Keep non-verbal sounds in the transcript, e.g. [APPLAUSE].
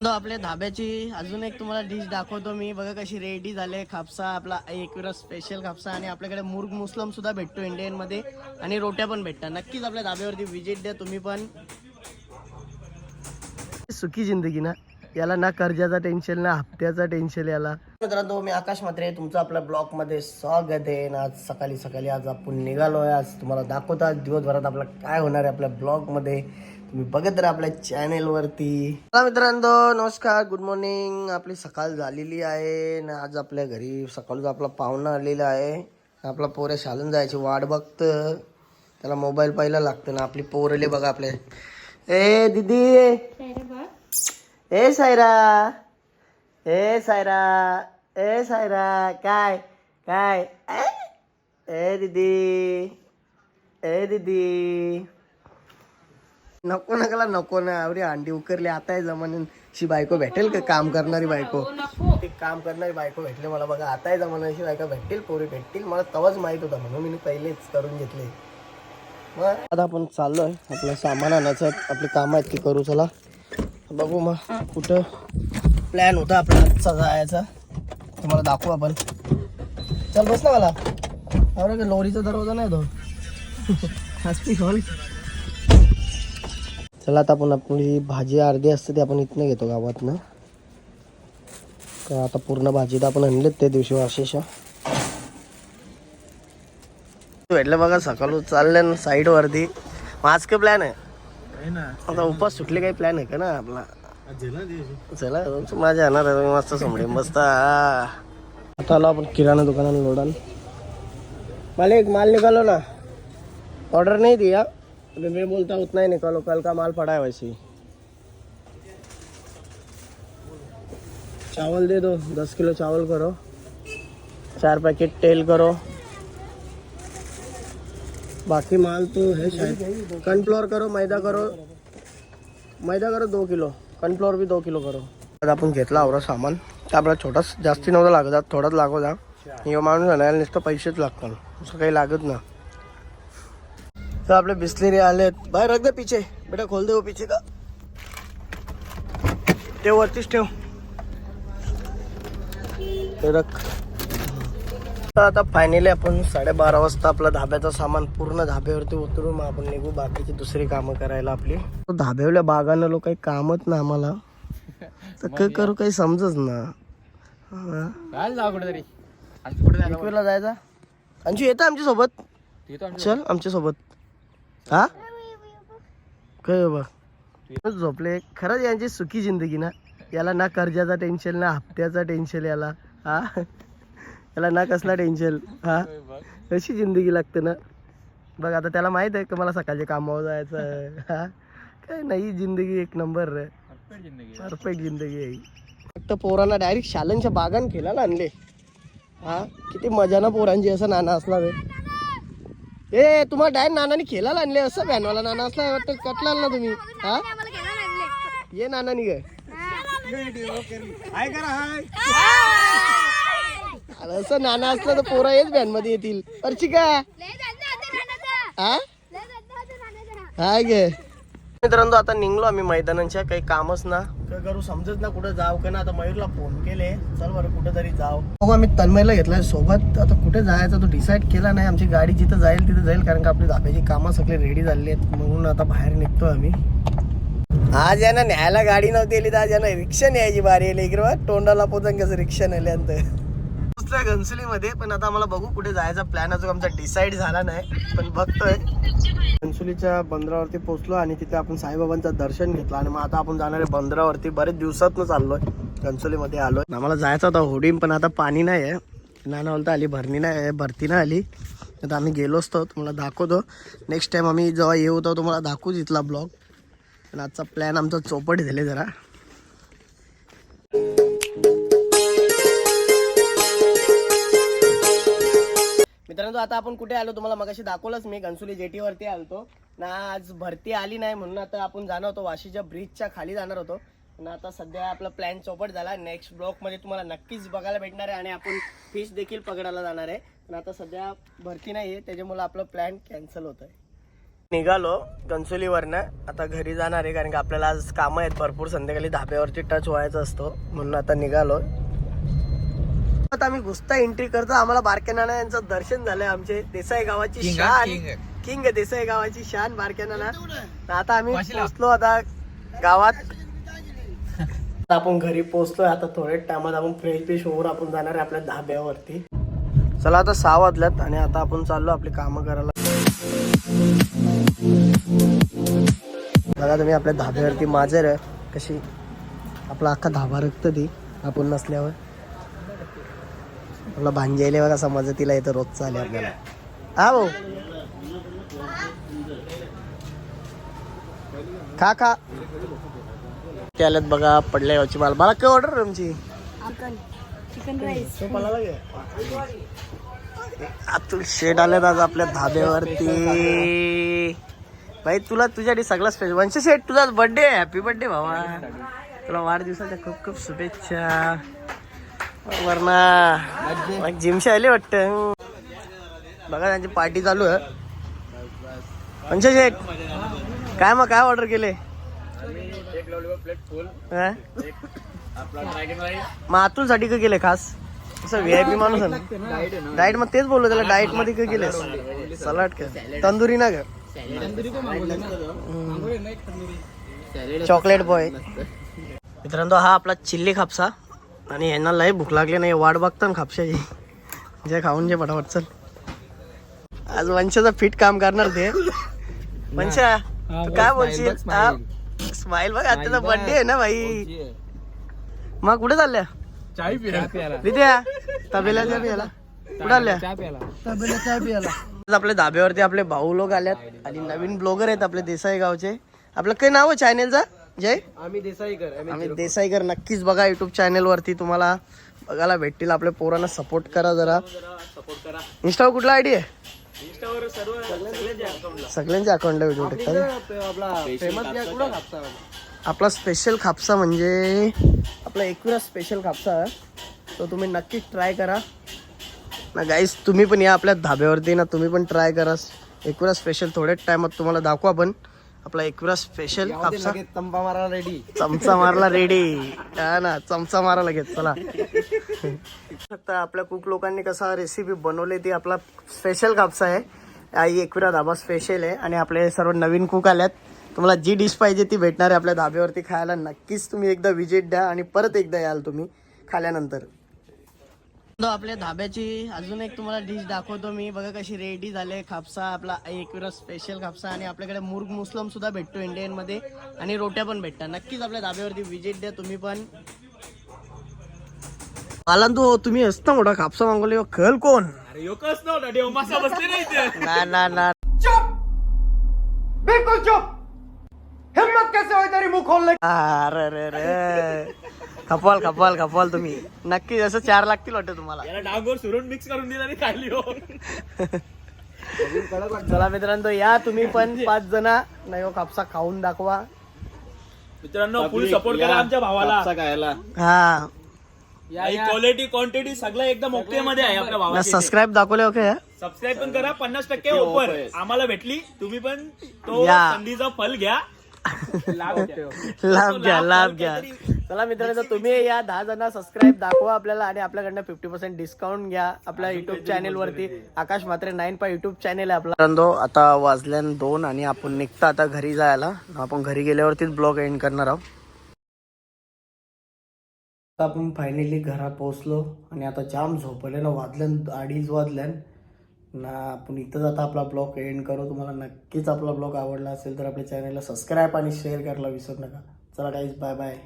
तो आपल्या धाब्याची अजून एक तुम्हाला डिश दाखवतो मी. बघा कशी रेडी झाले. खापसा आपला एकविरा स्पेशल खापसा आणि आपल्याकडे मुर्ग मुस्लम सुद्धा भेटतो इंडियनमध्ये. आणि रोट्या पण भेटतात. नक्कीच आपल्या धाब्यावरती विजिट द्या तुम्ही पण. सुखी जिंदगी ना? याला ना कर्जाचा टेन्शन ना हप्त्याचा टेन्शन याला. मित्रांनो मी आकाश मात्रे तुमचं आपल्या ब्लॉगमध्ये स्वागत आहे. आज सकाळी सकाळी आज आपण निघालोय. आज तुम्हाला दाखवतो आज दिवसभरात आपलं काय होणार आहे आपल्या ब्लॉगमध्ये तुम्ही बघत राहा आपल्या चॅनेल वरती चला मित्रांनो नमस्कार गुड मॉर्निंग आपली सकाळ झालेली आहे. आणि आज आपल्या घरी सकाळचा आपला पाहुणा आलेला आहे. आपला पोऱ्या शाळेत जायची वाट बघतं. त्याला मोबाईल पाहिला लागतं. ना आपली पोरले बघा आपले. ए दीदी! ए सायरा ए सायरा ए सायरा काय काय? ए? दीदी ए दीदी. नको नकला नको ना. अरे अंडी उकरली आता आहे जमान्याची बायको भेटेल का? काम करणारी बायको. ते काम करणारी बायको भेटले मला बघा. आता आहे जमान्याची बायको भेटतील पोरी भेटतील. मला तवाच माहीत होता म्हणून मी पहिलेच करून घेतले. मग आता आपण चाललोय. आपलं सामान आणायचं आपली काम आहेत ती करू चला. बघू मग कुठं प्लॅन होता आपला आजचा जायचा. तुम्हाला दाखवू आपण. चल बस ना मला. अरे लोरीचा दरवाजा नाही तो? हॉस्पी हॉल. चला आता आपण आपली भाजी अर्धी असते ती आपण इथनं घेतो गावातनं. का आता पूर्ण भाजी तर आपण आणलीत त्या दिवशी वाशेशा भेटलं बघा सकाळ चाललंय ना साईड वरती. माझ का प्लॅन आहे? आता उपास सुटले काही प्लॅन आहे का ना आपला? चला माझ्या येणार आहे मस्त समजे मस्त. आता आलो आपण किराणा दुकानात लोडान मला एक माल निकालो ना. ऑर्डर नहीं दिया. अभी मैं बोलता हूँ उतना ही निकालो कल का माल पड़ा है वैसे ही चावल दे दो दस किलो चावल करो. चार पैकेट तेल करो. बाकी माल तो है शायद। कॉर्नफ्लोर करो मैदा करो। मैदा करो दो किलो। कॉर्नफ्लोर भी दो किलो करो। आता आपण घेतला आवरा सामान. तर आपल्याला छोटाच जास्ती नव्हता लागत. थोडाच लागत जा हे माणूस आणायला नुसतं पैसेच लागतात. असं काही लागत ना. तर आपले बिस्लेरी आलेत बाहेर रख दे पीछे. बेटा खोल देऊ हो पिछे पीछे का? ते वरतीच ठेव. ते रख. आता फायनली आपण साडेबारा वाजता आपलं धाब्याचं सामान पूर्ण धाब्यावरती उतरून मग आपण निघू बाकीची दुसरी कामं करायला आपली. धाब्यावल्या बागानं लोक काही कामच ना आम्हाला. तर काय करू काही समजच ना. कुठेतरी. जायचा. अंशू येतं आमच्यासोबत चल आमच्यासोबत हा काय बाबा झोपले. खरंच यांची सुखी जिंदगी ना. याला ना कर्जाचा टेन्शन ना हप्त्याचा टेन्शन याला. हा? याला ना कसला टेन्शन. हा? कशी जिंदगी लागते ना? बघ आता त्याला माहीत आहे का मला सकाळचे कामावर जायचं आहे. हा? काय नाही जिंदगी एक नंबर रे. जिंदगी. परफेक्ट जिंदगी आहे. फक्त पोरांना डायरेक्ट शालनच्या बागान खेळायला आणले. हा? किती मजा ना पोरांची असं नाना असला रे. ए तुम्हाला डायरेक्ट नानाने खेळायला आणले असं व्हॅनवाला नाना असला वाटतं? कटलाल ना तुम्ही. हा? ये नानानी काय अरे असं नाना असलं तर पोरा येच व्हॅनमध्ये येतील अर्चिका हा हाय गे. मित्रांनो आता निघलो आम्ही मैदानाच्या. काही कामच ना. काय करू समजत ना कुठं जाव का ना. आता मयूरला फोन केले. चल बरं कुठं तरी जाव. मग आम्ही तन्मयला घेतलाय सोबत. आता कुठे जायचं तो डिसाईड केला नाही. आमची गाडी जिथं जाईल तिथं जाईल. कारण का आपली धाब्याची कामं सगळे रेडी झालेली आहेत. म्हणून आता बाहेर निघतो आम्ही. आज यांना न्यायला गाडी नव्हती आली तर आज यांना रिक्षा न्यायची बारी आली. इकडे तोंडाला पोचन कसं रिक्षा नेल्यानंतर. घनसुलीमध्ये पण आता आम्हाला बघू कुठे जायचा प्लॅन अजून आमचा डिसाईड झाला नाही पण बघतोय. घनसुलीच्या बंदरावरती पोहोचलो आणि तिथे आपण साईबाबांचं दर्शन घेतलं. आणि मग आता आपण जाणार आहे बंदरावरती. बरेच दिवसातनं चाललोय घनसुलीमध्ये आलोय. आम्हाला जायचं होता होडीम पण आता पाणी नाही आहे. नाना बोलता आली भरणी नाही आहे भरती नाही आली. आता आम्ही गेलो असतो तुम्हाला दाखवतो. नेक्स्ट टाईम आम्ही जेव्हा येऊ होतो तुम्हाला दाखवू इथला ब्लॉग पण आजचा प्लॅन आमचा चौपट झाले जरा. मित्रांनो आता आपण कुठे आलो तुम्हाला मगाशी दाखवलंच मी. घनसुली जेटीवरती आलतो. ना आज भरती आली नाही म्हणून आता आपण जाणार होतो वाशीच्या ब्रिजच्या खाली जाणार होतो. पण आता सध्या आपला प्लॅन चौपट झाला. नेक्स्ट ब्लॉकमध्ये तुम्हाला नक्कीच बघायला भेटणार आहे आणि आपण फिश देखील पकडायला जाणार आहे. पण आता सध्या भरती नाही आहे त्याच्यामुळे आपला प्लॅन कॅन्सल होत आहे निघालो कन्सोलीवरनं आता घरी जाणार आहे कारण की आपल्याला आज कामं आहेत. भरपूर संध्याकाळी धाब्यावरती टच व्हायचं असतो. म्हणून आता निघालो. आता आम्ही घुसता एंट्री करतो. आम्हाला बारक्या नाना यांचं दर्शन झालंय आमचे देसाई गावाची King हा, शान. king. किंग आहे देसाई गावाची शान बारक्या नाना तर आता आम्ही पोहोचलो आता गावात. [LAUGHS] आता आपण घरी पोहोचलोय. आता थोड्या टायमात आपण फ्रेश फ्रेश होऊन आपण जाणार आहे आपल्या धाब्यावरती. चला आता सहा वाजल्यात आणि आता आपण चाललो आपली कामं करायला. बघा तुम्ही आपल्या धाब्यावरती माजर आहे. कशी आपला अख्खा धाबा रक्त ती. आपण नसल्यावर. आपला भांजायले बघा समज तिला इथं रोज चाले आपल्याला. हा भाऊ. खा खा. ते आल्यात बघा पडल्या याची माल. मला काय ऑर्डर तुमची? चिकन राईस अतुल शेड आलेत आज आपल्या धाब्यावरती. भाई तुला तुझ्यासाठी सगळा स्पेशल वंश शेट तुझा बर्थडे हॅपी बर्थडे भावा. तुला वाढदिवसाच्या खूप खूप शुभेच्छा. वरना जिमशी आले वाटतं. बघा त्यांची पार्टी चालू आहे. वंश शेट काय मग काय ऑर्डर केले? हा? मग साठी का केले खास? असं व्ही आय पी माणूस आहे ना. डाएट मग तेच बोललो त्याला डाएटमध्ये का केले? सलाड का? तंदुरी ना का? Chocolate boy. मित्रांनो हा आपला चिल्ली खापसा. आणि यांना लय भूक लागली नाही वाट बघता ना खापशाची. जे खाऊन जे पटापट चल. आज वंशाचा फिट काम करणार ते. वंशा तू काय बोलशील? स्माईल बघ आताचा बर्थडे आहे ना भाई मग कुठे चालल्या? चाय प्याला विद्या तबेला चहा प्यायला. कुठे आल्या? चहा प्याला तबेला चहा प्यायला. आपल्या धाब्यावरती आपले भाऊ लोक आल्यात आणि नवीन ब्लॉगर आहेत आपले देसाई गावचे. आपलं काय नाव आहे चॅनेलचा जय? आम्ही देसाईकर आम्ही देसाईकर. नक्कीच बघा युट्यूब चॅनेल वरती तुम्हाला बघायला भेटतील. आपल्या पोरांना सपोर्ट करा जरा. सपोर्ट करा. इंस्टावर कुठला आयडी आहे? इंस्टावर सर्व सगळ्यांचे सगळ्यांच्या अकाउंटला व्हिडिओ टाकतात. आपला स्पेशल खापसा म्हणजे आपला एकविरा स्पेशल खापसा आहे. तो तुम्ही नक्कीच ट्राय करा. ना गाईस तुम्ही पण या आपल्या धाब्यावरती ना तुम्ही पण ट्राय करा. एकविरा स्पेशल थोड्याच टायमात तुम्हाला दाखवा पण आपला एकविरा स्पेशल खापसा तंबा मारा रेडी चमचा मारला रेडी हा ना चमचा मारा लगेच चला. आता आपल्या कुक लोकांनी कसा रेसिपी बनवली ती आपला स्पेशल कापसा आहे. आई एकविरा धाबा स्पेशल आहे आणि आपले सर्व नवीन कुक आल्यात. तुम्हाला जी डिश पाहिजे ती भेटणार आहे आपल्या धाब्यावरती खायला. नक्कीच तुम्ही एकदा विजिट द्या आणि परत एकदा याल तुम्ही खाल्यानंतर. आपल्या धाब्याची अजून एक तुम्हाला डिश दाखवतो मी. बघा कशी रेडी झाले. खापसा आपला एकविरा स्पेशल खापसा आणि आपल्याकडे मुर्ग मुस्लम सुद्धा भेटतो इंडियनमध्ये. आणि रोट्या पण भेटतात. नक्कीच आपल्या धाब्यावरती विजिट द्या तुम्ही पण. मला तू तुम्ही असता मोठा खापसा मागवले. खल कोण? [LAUGHS] ना ना ना. बिलकुल चुप! हिम्मत कैसे तरी अरे रे रे खपाल खपाल खपाल तुम्ही. नक्की जसं चार लागतील वाटतं तुम्हाला. याला डांगोर सुरून मिक्स करून दिला आणि खाली हो चला मित्रांनो या तुम्ही पण पाच जण. नाही हो कापसा खाऊन दाखवा. मित्रांनो फुल सपोर्ट करा आमच्या भावाला. हा. क्वालिटी क्वांटिटी सगळं एकदम ओके मध्ये आहे आपल्या भावाला सबस्क्राईब दाखवले ओके सबस्क्राईब पण करा पन्नास टक्के ऑफर आम्हाला भेटली. तुम्ही पण तो. संधीचा फल घ्या. लाभ घ्या. लाभ घ्या चला मित्रांनो तुम्ही या दहा जण सबस्क्राईब दाखवा आपल्याला आणि आपल्याकडनं फिफ्टी पर्सेंट डिस्काउंट घ्या आपल्या युट्यूब चॅनेल वरती. Akash Matre nine pie YouTube channel आहे आपला. मित्रांनो आता वाजल्यान दोन आणि आपण निघता आता घरी जायला. आपण घरी गेल्यावरतीच ब्लॉग एंड करणार आहोत. आता आपण फायनली घरात पोहोचलो आणि आता जाम झोपले ना वाजल्यान अडीच वाजल्यान ना आपण इथंच आता आपला ब्लॉग एंड करू. तुम्हाला नक्कीच आपला ब्लॉग आवडला असेल तर आपल्या चॅनलला सबस्क्राईब आणि शेअर करायला विसरू नका. चला गाईज बाय बाय